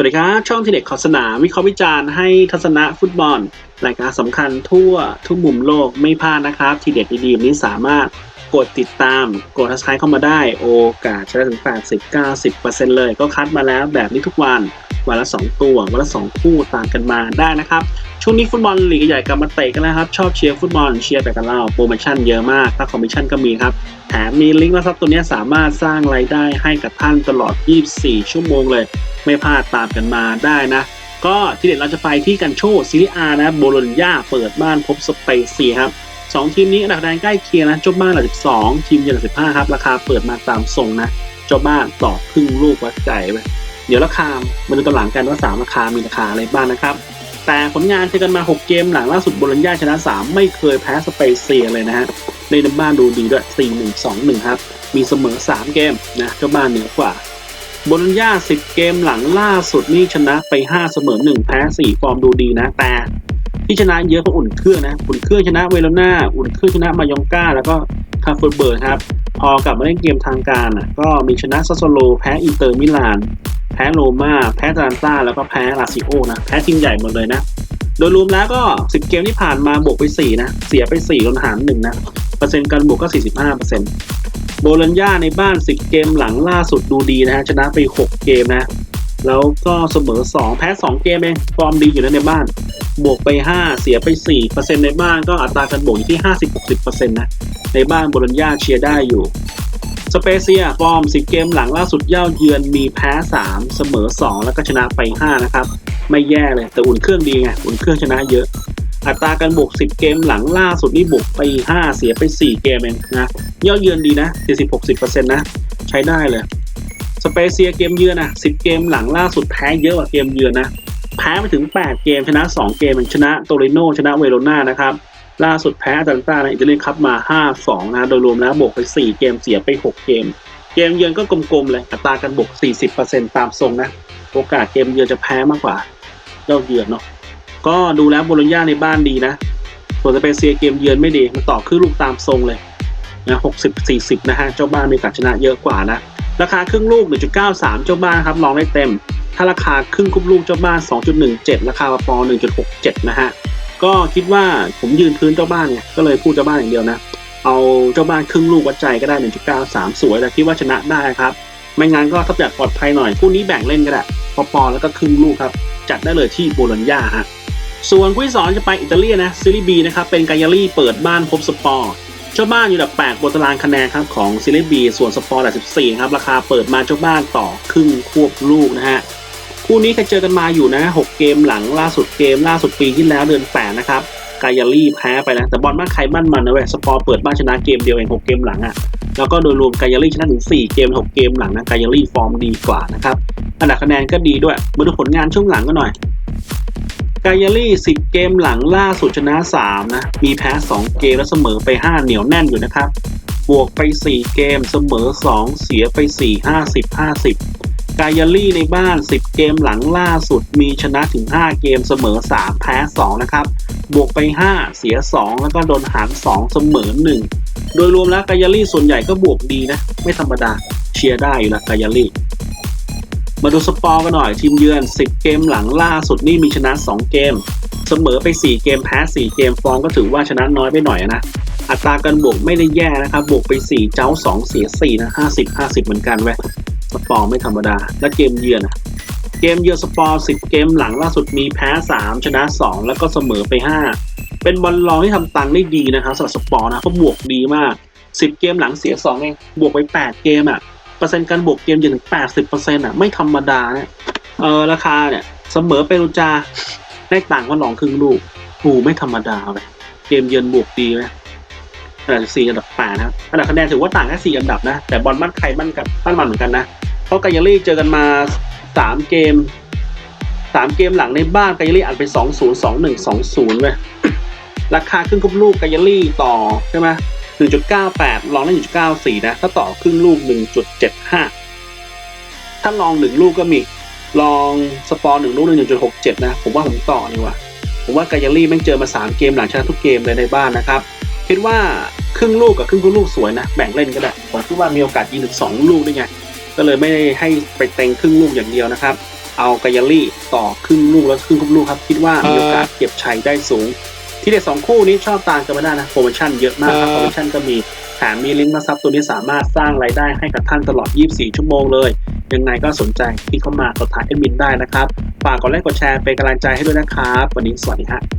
สวัสดีครับ ช่องทีเด็กขอสนามวิเคราะห์วิจารณ์ให้ทัศนะฟุตบอลรายการสำคัญทั่วทุกมุมโลกไม่พลาดนะครับ ทีเด็ดดีๆนี้สามารถกดติดตามกดทักทายเข้ามาได้ โอกาสจะได้ถึง 80-90%เลยก็คัดมาแล้วแบบนี้ทุกวันวันละ 2 ตัว วันละ 2 คู่ต่ามกันมาได้นะครับ ช่วงนี้ฟุตบอลลีกใหญ่กลับมาเตะกันแล้วครับ ชอบเชียร์ฟุตบอลเชียร์ไปกันเล่าโปรโมชั่นเยอะมากถ้าคอมมิชชั่นก็มีครับ แถมมีลิงก์นะครับตัวนี้สามารถสร้างรายได้ให้กับท่านตลอด 24 ชั่วโมงเลย ไม่พลาดตามกันมาได้นะ ก็ทีเด็ดเราจะไปที่กันโชซีรีอานะโบโลญญาเปิดบ้านพบสเปเซียครับสองทีมนี้อันดับคะแนนใกล้เคียงนะจ้าบ้านอันดับ12 ทีมเยือนอันดับ15 ครับ ราคาเปิดมาตามทรงนะเจ้าบ้านต่อครึ่งลูกวัดใจไปเดี๋ยวราคามาดูตำหลังกันว่าสามราคามีราคาอะไรบ้างนะครับ แต่ผลงานเจอกันมา 6 เกมหลังล่าสุดบโลญญาชนะ 3 ไม่เคยแพ้สเปเซียเลยนะฮะในน้ำบ้านดูดีด้วย4-1-2-1 ครับ มีเสมอ 3 เกมนะเจ้าบ้านเหนือกว่า โบโลญญา10 เกมหลังล่าสุดนี่ชนะไป 5 เสมอ 1 แพ้ 4 ฟอร์มดูดีนะ แต่ที่ชนะเยอะเพราะอุ่นเครื่องนะ อุ่นเครื่องชนะเวโรนาอุ่นเครื่องชนะมายองกาแล้วก็คาเฟอร์เบิร์ครับ พอกลับมาเล่นเกมทางการอะก็มีชนะซัสโซโลแพ้อินเตอร์มิลาน แพ้โรม่าแพ้ตาลันตาแล้วก็แพ้ลาซิโอนะ แพ้ทีมใหญ่หมดเลยนะ โดยรวมแล้วก็ 10 เกมที่ผ่านมาบวกไป 4 นะ เสียไป4ลดหาร1นะ เปอร์เซ็นต์การบวกก็ 45% โบโลญญาในบ้าน 10 เกมหลังล่าสุดดูดีนะฮะชนะไป 6 เกมนะ แล้วก็เสมอ 2 แพ้ 2 เกมเองฟอร์มดีอยู่นะในบ้าน บวกไป 5 เสียไป 4%ในบ้านก็อัตราการบวกอยู่ที่ 50-60%นะ ในบ้านโบโลญญาเชียร์ได้อยู่สเปเซียฟอร์ม 10 เกมหลังล่าสุดเย่าเยือนมีแพ้ 3 เสมอ 2 แล้วก็ชนะไป 5 นะครับ ไม่แย่เลยแต่อุ่นเครื่องดีไงอุ่นเครื่องชนะเยอะ อัตราการบวก 10 เกมหลังล่าสุดนี่บวกไป 5 เสียไป 4 เกมเองนะเย่าเยือนดีนะ 40-60%นะ ใช้ได้เลยสเปเซียเกมเยือนนะ10 เกมหลังล่าสุดแพ้เยอะกว่าเกมเยือนนะ แพ้ไปถึง 8 เกมชนะ 2 เกมชนะโตริโนชนะเวโรนานะครับล่าสุดแพ้อาตาลันตาในอิตาเลียนคัพมา 5-2 นะโดยรวมแล้วบวกไป 4 เกมเสียไป 6 เกม เกมเยือนก็กลมๆเลยอัตราการบวก 40%ตามทรงนะ โอกาสเกมเยือนจะแพ้มากกว่าเจ้าเยือนเนาะ ก็ดูแล้วโบโลญญาในบ้านดีนะ ส่วนสเปเซียเกมเยือนไม่ดี มันต่อครึ่งลูกตามทรงเลยนะ60 40นะฮะ เจ้าบ้านมีกาสชนะเยอะกว่านะ ราคาครึ่งลูก1.93เก้าสามเจ้าบ้านครับลองได้เต็ม ถ้าราคาครึ่งคุบลูกเจ้าบ้าน2.17ราคาปอ1.67นะฮะ ก็คิดว่าผมยืนพื้นเจ้าบ้านไงก็เลยพูดเจ้าบ้านอย่างเดียวนะ เอาเจ้าบ้านครึ่งลูกวัดใจก็ได้1.93สวยแต่คิดว่าชนะได้ครับ ไม่งั้นก็ถ้าอยากปลอดภัยหน่อยคู่นี้แบ่งเล่นก็ได้ปอปอแล้วก็ครึ่งลูกครับจัดได้เลยที่โบโลญญาฮะ ส่วนคู่ที่สองจะไปอิตาลีนะซีรีบีนะครับเป็นกายารี่เปิดบ้านพบสปอร์เจ้าบ้านอยู่อันดับ8บนตารางคะแนนครับของซีรีบีส่วนสปอร์อันดับ14ครับราคาเปิดมาเจ้าบ้านต่อครึ่งควบลูกนะฮะคู่นี้เคยเจอกันมาอยู่นะ 6 เกมหลังล่าสุดเกมล่าสุดปีที่แล้วเดือน8นะครับกายารี่แพ้ไปนะแต่บอลบ้านใครบ้านมันนะเว้ยสปอร์เปิดบ้านชนะเกมเดียวเอง6เกมหลังอะ่ะแล้วก็โดยรวมกายารี่ชนะถึง 4 เกม 6 เกมหลังนะกายารี่ฟอร์มดีกว่านะครับอันดับคะแนนก็ดีด้วยมาดูผลงานช่วงหลังก็หน่อย กายารี่10เกมหลังล่าสุดชนะ 3 นะ มีแพ้ 2 เกมแล้วเสมอไป 5 เหนียวแน่นอยู่นะครับ บวกไป 4 เกมเสมอ 2 เสียไป 4 50 50 กายาลี่ในบ้าน 10 เกมหลังล่าสุดมีชนะถึง 5 เกมเสมอ 3 แพ้ 2 นะครับ บวกไป 5 เสีย 2 แล้วก็โดนหาร 2 เสมอ 1 โดยรวมแล้วกายาลี่ส่วนใหญ่ก็บวกดีนะ ไม่ธรรมดาเชียร์ได้อยู่ละกายาลี่ มาดูสปอร์กันหน่อยทีมเยือน 10 เกมหลังล่าสุดนี่มีชนะ 2 เกม เสมอไป 4 เกมแพ้ 4 เกมฟอร์มก็ถือว่าชนะน้อยไปหน่อยนะอัตราการบวกไม่ได้แย่นะครับบวกไป 4 เจ้า 2 เสีย4นะ50 50 เหมือนกันเว้ยสปอร์ไม่ธรรมดา และเกมเยือนเกมเยือนสปอร์ 10 เกมหลังล่าสุดมีแพ้ 3 ชนะ 2 แล้วก็เสมอไป 5 เป็นบอลลองที่ทำตังค์ได้ดีนะครับสำหรับสปอร์นะเขาบวกดีมาก 10 เกมหลังเสีย2เองบวกไป 8 เกมอะ เปอร์เซ็นต์การบวกเกมยืนถึง80%อะไม่ธรรมดาเนี่ยเออราคาเนี่ยเสมอเปรูจาได้ต่างกันหลองครึ่งลูกโอ้ไม่ธรรมดาเลยเกมเยือนบวกดีไหมอันดับสี่อันดับแปดนะครับอันดับคะแนนถือว่าต่างแค่สี่อันดับนะ แต่บอลบ้านใครบ้านกับบ้านมันเหมือนกันนะ เพราะกายารี่เจอกันมาสามเกมสามเกมหลังในบ้านกายารี่อัดไปสองศูนย์สองหนึ่งสองศูนย์เว้ยราคาครึ่งคุบลูกกายารี่ต่อใช่ไหม หนึ่งจุดเก้าแปดลองได้หนึ่งจุดเก้าสี่นะ ถ้าต่อครึ่งลูกหนึ่งจุดเจ็ดห้าถ้าลองหนึ่งลูกก็มี ลองสปอร์หนึ่งลูกหนึ่งจุดหกเจ็ดนะ ผมว่าผมต่อดีกว่า ผมว่ากายารี่แม่งเจอมา 3 เกมหลังชนะทุกเกมเลยในบ้านนะครับ คิดว่าครึ่งลูกกับครึ่งลูกสวยนะ แบ่งเล่นก็ได้ ผมคิดว่ามีโอกาสยิงถึง2ลูกด้วยไง ก็เลยไม่ได้ให้ไปเต็งครึ่งลูกอย่างเดียวนะครับ เอากายาลี่ต่อครึ่งลูกแล้วครึ่งครบลูกครับ คิดว่ามีโอกาสเก็บชัยได้สูง ที่เด็ดสองคู่นี้ชอบตามกันไม่ได้นะโปรโมชั่นเยอะมากครับโปรโมชั่นก็มีแถมมีลิงก์มาซับตัวนี้สามารถสร้างรายได้ให้กับท่านตลอด 24 ชั่วโมงเลย ยังไงก็สนใจคลิกเข้ามาสอบถามแอดมินได้นะครับ ฝากกดไลค์กดแชร์เป็นกำลังใจให้ด้วยนะครับ วันนี้สวัสดีครับ